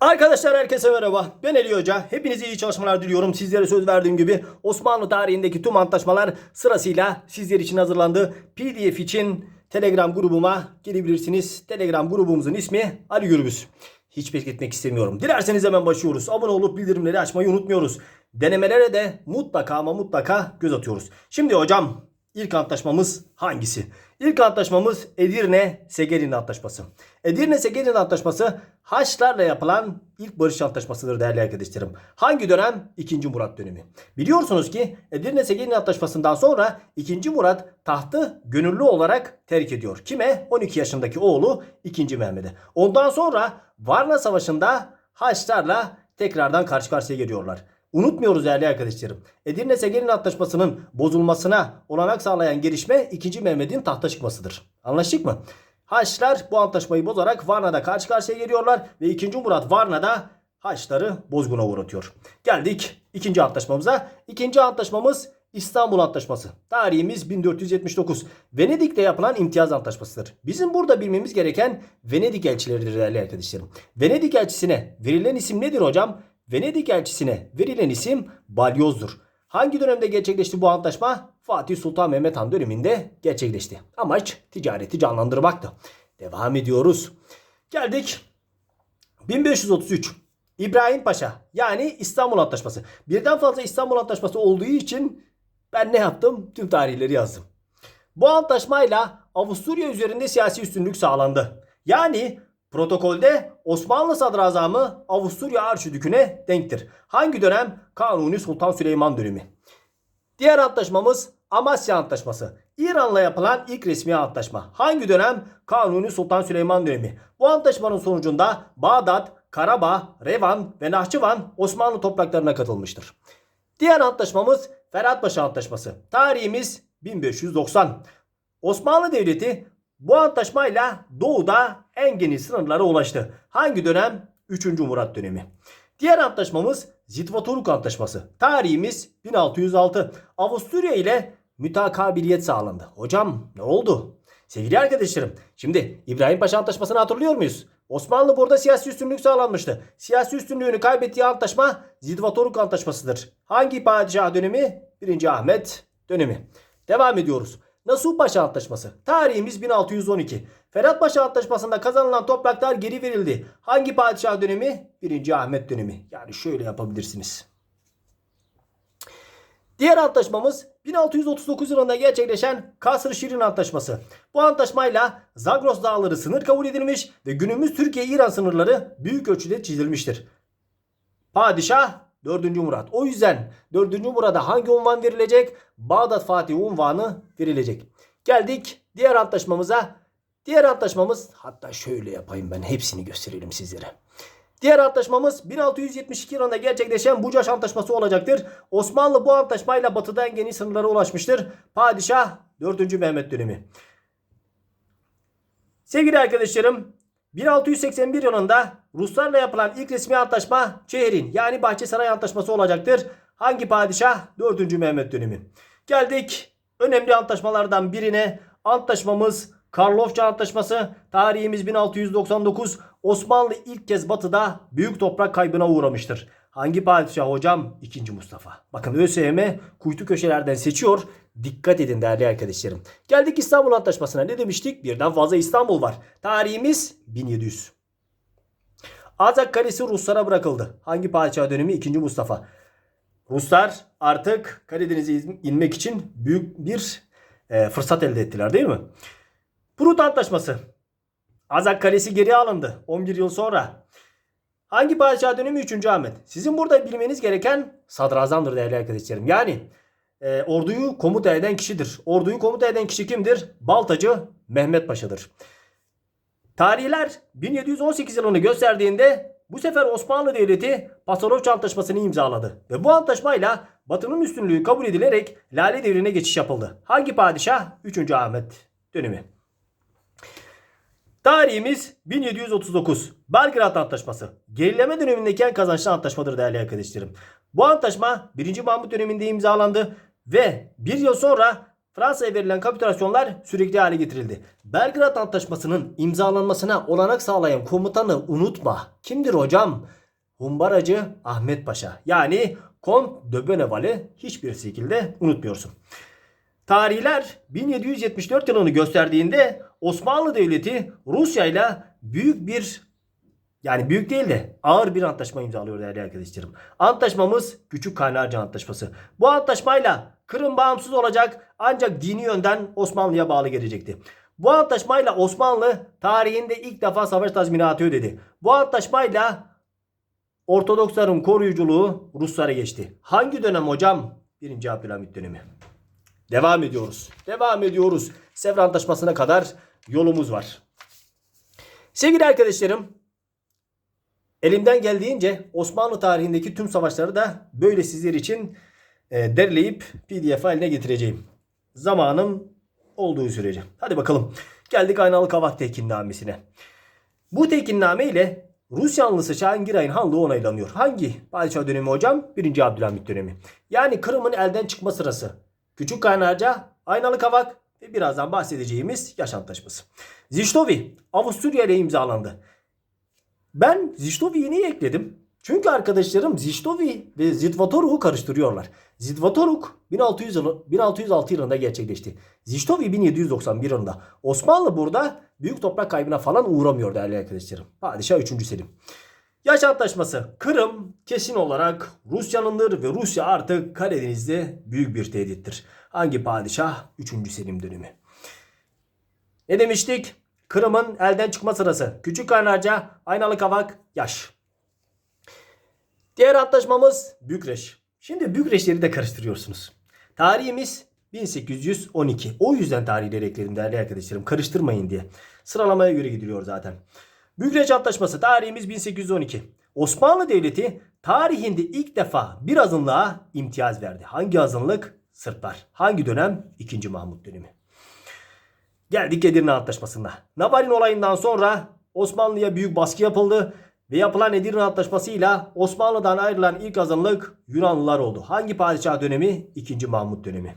Arkadaşlar herkese merhaba. Ben Ali Hoca. Hepinize iyi çalışmalar diliyorum. Sizlere söz verdiğim gibi Osmanlı tarihindeki tüm antlaşmalar sırasıyla sizler için hazırlandı. PDF için Telegram grubuma gelebilirsiniz. Telegram grubumuzun ismi Ali Gürbüz. Hiç bekletmek istemiyorum. Dilerseniz hemen başlıyoruz. Abone olup bildirimleri açmayı unutmuyoruz. Denemelere de mutlaka ama mutlaka göz atıyoruz. Şimdi hocam ilk antlaşmamız hangisi? İlk antlaşmamız Edirne Segerin Antlaşması. Edirne Segerin Antlaşması Haçlarla yapılan ilk barış antlaşmasıdır değerli arkadaşlarım. Hangi dönem? 2. Murat dönemi. Biliyorsunuz ki Edirne Segerin Antlaşması'ndan sonra 2. Murat tahtı gönüllü olarak terk ediyor. Kime? 12 yaşındaki oğlu 2. Mehmet'e. Ondan sonra Varna Savaşı'nda Haçlarla tekrardan karşı karşıya geliyorlar. Unutmuyoruz değerli arkadaşlarım. Edirne Segerin Antlaşması'nın bozulmasına olanak sağlayan gelişme 2. Mehmet'in tahta çıkmasıdır. Anlaştık mı? Haçlar bu antlaşmayı bozarak Varna'da karşı karşıya geliyorlar ve 2. Murat Varna'da Haçları bozguna uğratıyor. Geldik ikinci antlaşmamıza. İkinci antlaşmamız İstanbul Antlaşması. Tarihimiz 1479. Venedik'te yapılan imtiyaz antlaşmasıdır. Bizim burada bilmemiz gereken Venedik elçileridir değerli arkadaşlarım. Venedik elçisine verilen isim nedir hocam? Venedik elçisine verilen isim Balyoz'dur. Hangi dönemde gerçekleşti bu antlaşma? Fatih Sultan Mehmet Han döneminde gerçekleşti. Amaç ticareti canlandırmaktı. Devam ediyoruz. Geldik 1533. İbrahim Paşa yani İstanbul Antlaşması. Birden fazla İstanbul Antlaşması olduğu için ben ne yaptım? Tüm tarihleri yazdım. Bu antlaşmayla Avusturya üzerinde siyasi üstünlük sağlandı. Yani protokolde Osmanlı Sadrazamı Avusturya Arşidükü'ne denktir. Hangi dönem? Kanuni Sultan Süleyman dönemi. Diğer antlaşmamız Amasya Antlaşması. İran'la yapılan ilk resmi antlaşma. Hangi dönem? Kanuni Sultan Süleyman dönemi. Bu antlaşmanın sonucunda Bağdat, Karabağ, Revan ve Nahçıvan Osmanlı topraklarına katılmıştır. Diğer antlaşmamız Ferhatpaşa Antlaşması. Tarihimiz 1590. Osmanlı Devleti bu antlaşmayla doğuda en geniş sınırlara ulaştı. Hangi dönem? 3. Murat dönemi. Diğer antlaşmamız Zitvatoruk Antlaşması. Tarihimiz 1606. Avusturya ile mütakabiliyet sağlandı. Hocam ne oldu? Sevgili arkadaşlarım, şimdi İbrahim Paşa Antlaşması'nı hatırlıyor muyuz? Osmanlı burada siyasi üstünlük sağlanmıştı. Siyasi üstünlüğünü kaybettiği antlaşma Zidvatoruk Antlaşması'dır. Hangi padişah dönemi? 1. Ahmet dönemi. Devam ediyoruz. Nasuh Paşa Antlaşması. Tarihimiz 1612. Ferhat Paşa Antlaşması'nda kazanılan topraklar geri verildi. Hangi padişah dönemi? 1. Ahmet dönemi. Yani şöyle yapabilirsiniz. Diğer antlaşmamız 1639 yılında gerçekleşen Kasr Şirin Antlaşması. Bu antlaşmayla Zagros Dağları sınır kabul edilmiş ve günümüz Türkiye-İran sınırları büyük ölçüde çizilmiştir. Padişah 4. Murat. O yüzden 4. Murat'a hangi unvan verilecek? Bağdat Fatih unvanı verilecek. Geldik diğer antlaşmamıza. Diğer antlaşmamız hatta şöyle yapayım ben hepsini gösterelim sizlere. Diğer antlaşmamız 1672 yılında gerçekleşen Bucaş Antlaşması olacaktır. Osmanlı bu antlaşmayla batıda en geniş sınırlara ulaşmıştır. Padişah 4. Mehmet dönemi. Sevgili arkadaşlarım 1681 yılında Ruslarla yapılan ilk resmi antlaşma Çehrin yani Bahçesaray Antlaşması olacaktır. Hangi padişah? 4. Mehmet dönemi. Geldik önemli antlaşmalardan birine. Antlaşmamız Karlofça Antlaşması. Tarihimiz 1699. Osmanlı ilk kez batıda büyük toprak kaybına uğramıştır. Hangi padişah hocam? 2. Mustafa. Bakın ÖSYM kuytu köşelerden seçiyor. Dikkat edin değerli arkadaşlarım. Geldik İstanbul Antlaşması'na. Ne demiştik? Birden fazla İstanbul var. Tarihimiz 1700. Azak Kalesi Ruslara bırakıldı. Hangi padişah dönemi? 2. Mustafa. Ruslar artık Karadeniz'e inmek için büyük bir e, fırsat elde ettiler değil mi? Prut Antlaşması. Azak Kalesi geri alındı 11 yıl sonra. Hangi padişah dönemi 3. Ahmet? Sizin burada bilmeniz gereken sadrazamdır değerli arkadaşlarım. Yani e, orduyu komuta eden kişidir. Orduyu komuta eden kişi kimdir? Baltacı Mehmet Paşa'dır. Tarihler 1718 yılını gösterdiğinde bu sefer Osmanlı Devleti Pasarofça Antlaşması'nı imzaladı. Ve bu antlaşmayla Batı'nın üstünlüğü kabul edilerek Lale Devri'ne geçiş yapıldı. Hangi padişah? 3. Ahmet dönemi. Tarihimiz 1739. Belgrad Antlaşması. Gerileme dönemindeki en kazançlı antlaşmadır değerli arkadaşlarım. Bu antlaşma 1. Mahmut döneminde imzalandı ve bir yıl sonra Fransa'ya verilen kapitülasyonlar sürekli hale getirildi. Belgrad Antlaşması'nın imzalanmasına olanak sağlayan komutanı unutma. Kimdir hocam? Humbaracı Ahmet Paşa. Yani Kont de Bonneval'i hiçbir şekilde unutmuyorsun. Tarihler 1774 yılını gösterdiğinde Osmanlı Devleti Rusya ile büyük bir yani büyük değil de ağır bir antlaşma imzalıyor değerli arkadaşlarım. Antlaşmamız Küçük Kaynarca Antlaşması. Bu antlaşmayla Kırım bağımsız olacak ancak dini yönden Osmanlı'ya bağlı gelecekti. Bu antlaşmayla Osmanlı tarihinde ilk defa savaş tazminatı ödedi. Bu antlaşmayla Ortodoksların koruyuculuğu Ruslara geçti. Hangi dönem hocam? Birinci Abdülhamit dönemi. Devam ediyoruz. Devam ediyoruz. Sevr Antlaşması'na kadar yolumuz var. Sevgili arkadaşlarım, elimden geldiğince Osmanlı tarihindeki tüm savaşları da böyle sizler için e, derleyip pdf haline getireceğim. Zamanım olduğu sürece. Hadi bakalım. Geldik Aynalı Kavak Tekinnamesi'ne. Bu tekinname ile Rus yanlısı Şahingiray'ın hanlığı onaylanıyor. Hangi padişah dönemi hocam? 1. Abdülhamit dönemi. Yani Kırım'ın elden çıkma sırası. Küçük Kaynarca, Aynalı Kavak ve birazdan bahsedeceğimiz Yaş Antlaşması. Ziştovi Avusturya ile imzalandı. Ben Ziştovi'yi niye ekledim? Çünkü arkadaşlarım Ziştovi ve Zitvatoruk'u karıştırıyorlar. Zitvatoruk 1600 yılı, 1606 yılında gerçekleşti. Ziştovi 1791 yılında. Osmanlı burada büyük toprak kaybına falan uğramıyor değerli arkadaşlarım. Padişah 3. Selim. Yaş Antlaşması. Kırım kesin olarak Rusya'nındır ve Rusya artık Karadeniz'de büyük bir tehdittir. Hangi padişah? 3. Selim dönemi. Ne demiştik? Kırım'ın elden çıkma sırası. Küçük Kaynarca, Aynalı Kavak, Yaş. Diğer antlaşmamız Bükreş. Şimdi Bükreşleri de karıştırıyorsunuz. Tarihimiz 1812. O yüzden tarihleri ekledim değerli arkadaşlarım. Karıştırmayın diye. Sıralamaya göre gidiliyor zaten. Bükreş Antlaşması tarihimiz 1812. Osmanlı Devleti tarihinde ilk defa bir azınlığa imtiyaz verdi. Hangi azınlık? Sırplar. Hangi dönem? 2. Mahmut dönemi. Geldik Edirne Antlaşması'na. Navarin olayından sonra Osmanlı'ya büyük baskı yapıldı ve yapılan Edirne Antlaşması'yla Osmanlı'dan ayrılan ilk azınlık Yunanlılar oldu. Hangi padişah dönemi? 2. Mahmut dönemi.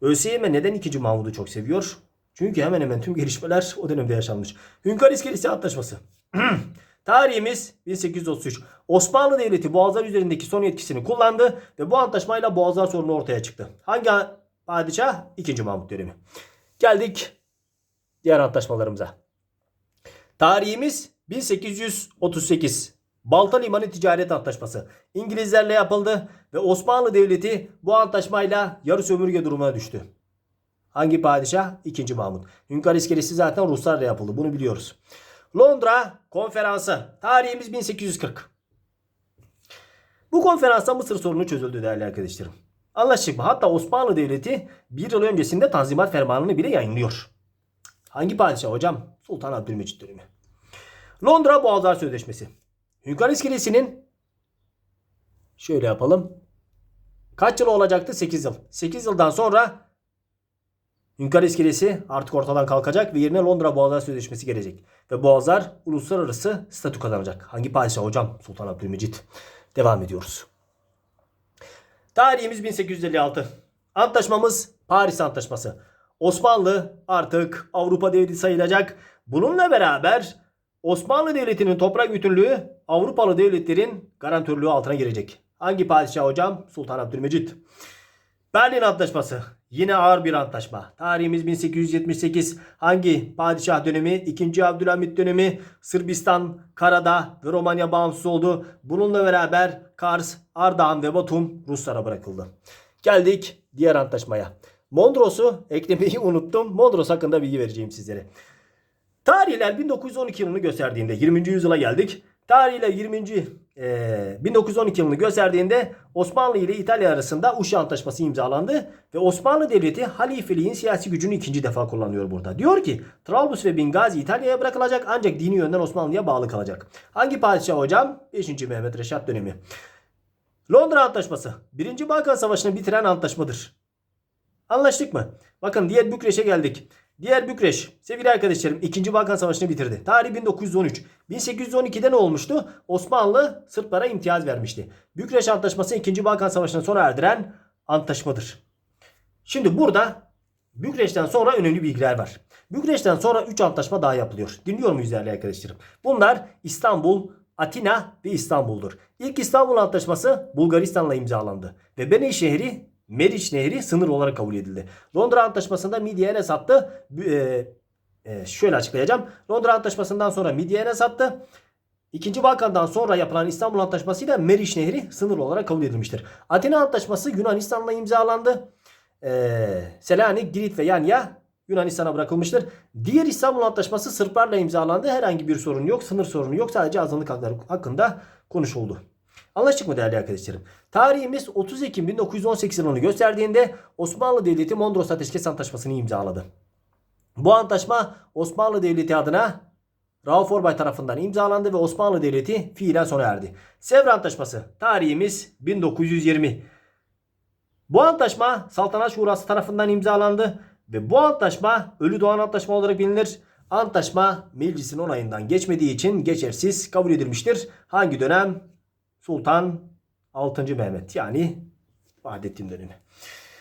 ÖSYM neden 2. Mahmut'u çok seviyor? Çünkü hemen hemen tüm gelişmeler o dönemde yaşanmış. Hünkar İskelesi Antlaşması. Tarihimiz 1833. Osmanlı Devleti Boğazlar üzerindeki son yetkisini kullandı ve bu antlaşmayla Boğazlar sorunu ortaya çıktı. Hangi padişah? 2. Mahmut dönemi. Geldik diğer antlaşmalarımıza. Tarihimiz 1838. Balta Limanı Ticaret Antlaşması İngilizlerle yapıldı ve Osmanlı Devleti bu antlaşmayla yarı sömürge durumuna düştü. Hangi padişah? 2. Mahmut. Hünkar İskelesi zaten Ruslarla yapıldı. Bunu biliyoruz. Londra Konferansı. Tarihimiz 1840. Bu konferansta Mısır sorunu çözüldü değerli arkadaşlarım. Anlaştık mı? Hatta Osmanlı Devleti bir yıl öncesinde Tanzimat Fermanı'nı bile yayınlıyor. Hangi padişah hocam? Sultan Abdülmecit dönemi. Londra Boğazlar Sözleşmesi. Hünkar İskelesi'nin şöyle yapalım. Kaç yıl olacaktı? 8 yıl. 8 yıldan sonra Hünkar İskelesi artık ortadan kalkacak ve yerine Londra Boğazlar Sözleşmesi gelecek. Ve Boğazlar uluslararası statü kazanacak. Hangi padişah hocam? Sultan Abdülmecit. Devam ediyoruz. Tarihimiz 1856. Antlaşmamız Paris Antlaşması. Osmanlı artık Avrupa devleti sayılacak. Bununla beraber Osmanlı Devleti'nin toprak bütünlüğü Avrupalı devletlerin garantörlüğü altına girecek. Hangi padişah hocam? Sultan Abdülmecit. Berlin Antlaşması. Yine ağır bir antlaşma. Tarihimiz 1878. Hangi padişah dönemi? 2. Abdülhamit dönemi. Sırbistan, Karadağ ve Romanya bağımsız oldu. Bununla beraber Kars, Ardahan ve Batum Ruslara bırakıldı. Geldik diğer antlaşmaya. Mondros'u eklemeyi unuttum. Mondros hakkında bilgi vereceğim sizlere. Tarihler 1912 yılını gösterdiğinde 20. yüzyıla geldik. Tarihler 20. e, 1912 yılını gösterdiğinde Osmanlı ile İtalya arasında Uşa Antlaşması imzalandı ve Osmanlı Devleti halifeliğin siyasi gücünü ikinci defa kullanıyor burada. Diyor ki Trablus ve Bingazi İtalya'ya bırakılacak ancak dini yönden Osmanlı'ya bağlı kalacak. Hangi padişah hocam? 5. Mehmet Reşat dönemi. Londra Antlaşması. 1. Balkan Savaşı'nı bitiren antlaşmadır. Anlaştık mı? Bakın diğer Bükreş'e geldik. Diğer Bükreş sevgili arkadaşlarım 2. Balkan Savaşı'nı bitirdi. Tarih 1913. 1812'de ne olmuştu? Osmanlı Sırplara imtiyaz vermişti. Bükreş Antlaşması 2. Balkan Savaşı'nı sona erdiren antlaşmadır. Şimdi burada Bükreş'ten sonra önemli bilgiler var. Bükreş'ten sonra 3 antlaşma daha yapılıyor. Dinliyor muyuz değerli arkadaşlarım? Bunlar İstanbul, Atina ve İstanbul'dur. İlk İstanbul Antlaşması Bulgaristan'la imzalandı. Ve Beney şehri Meriç Nehri sınır olarak kabul edildi. Londra Antlaşması'nda Midye ele sattı. E, e, şöyle açıklayacağım. Londra Antlaşması'ndan sonra Midye ele sattı. İkinci Balkan'dan sonra yapılan İstanbul Antlaşması'yla Meriç Nehri sınır olarak kabul edilmiştir. Atina Antlaşması Yunanistan'la imzalandı. Ee, Selanik, Girit ve Yanya Yunanistan'a bırakılmıştır. Diğer İstanbul Antlaşması Sırplarla imzalandı. Herhangi bir sorun yok, sınır sorunu yok. Sadece azınlık hakları hakkında konuşuldu. Anlaştık mı değerli arkadaşlarım? Tarihimiz 30 Ekim 1918 yılını gösterdiğinde Osmanlı Devleti Mondros Ateşkes Antlaşması'nı imzaladı. Bu antlaşma Osmanlı Devleti adına Rauf Orbay tarafından imzalandı ve Osmanlı Devleti fiilen sona erdi. Sevr Antlaşması tarihimiz 1920. Bu antlaşma Saltanat Şurası tarafından imzalandı ve bu antlaşma Ölü Doğan Antlaşma olarak bilinir. Antlaşma meclisin onayından geçmediği için geçersiz kabul edilmiştir. Hangi dönem? Sultan 6. Mehmet yani Vahdettin dönemi.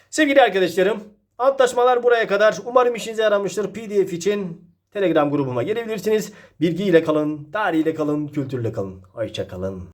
Sevgili arkadaşlarım antlaşmalar buraya kadar. Umarım işinize yaramıştır. PDF için Telegram grubuma gelebilirsiniz. Bilgiyle kalın, tarihiyle kalın, kültürle kalın. Hoşça kalın.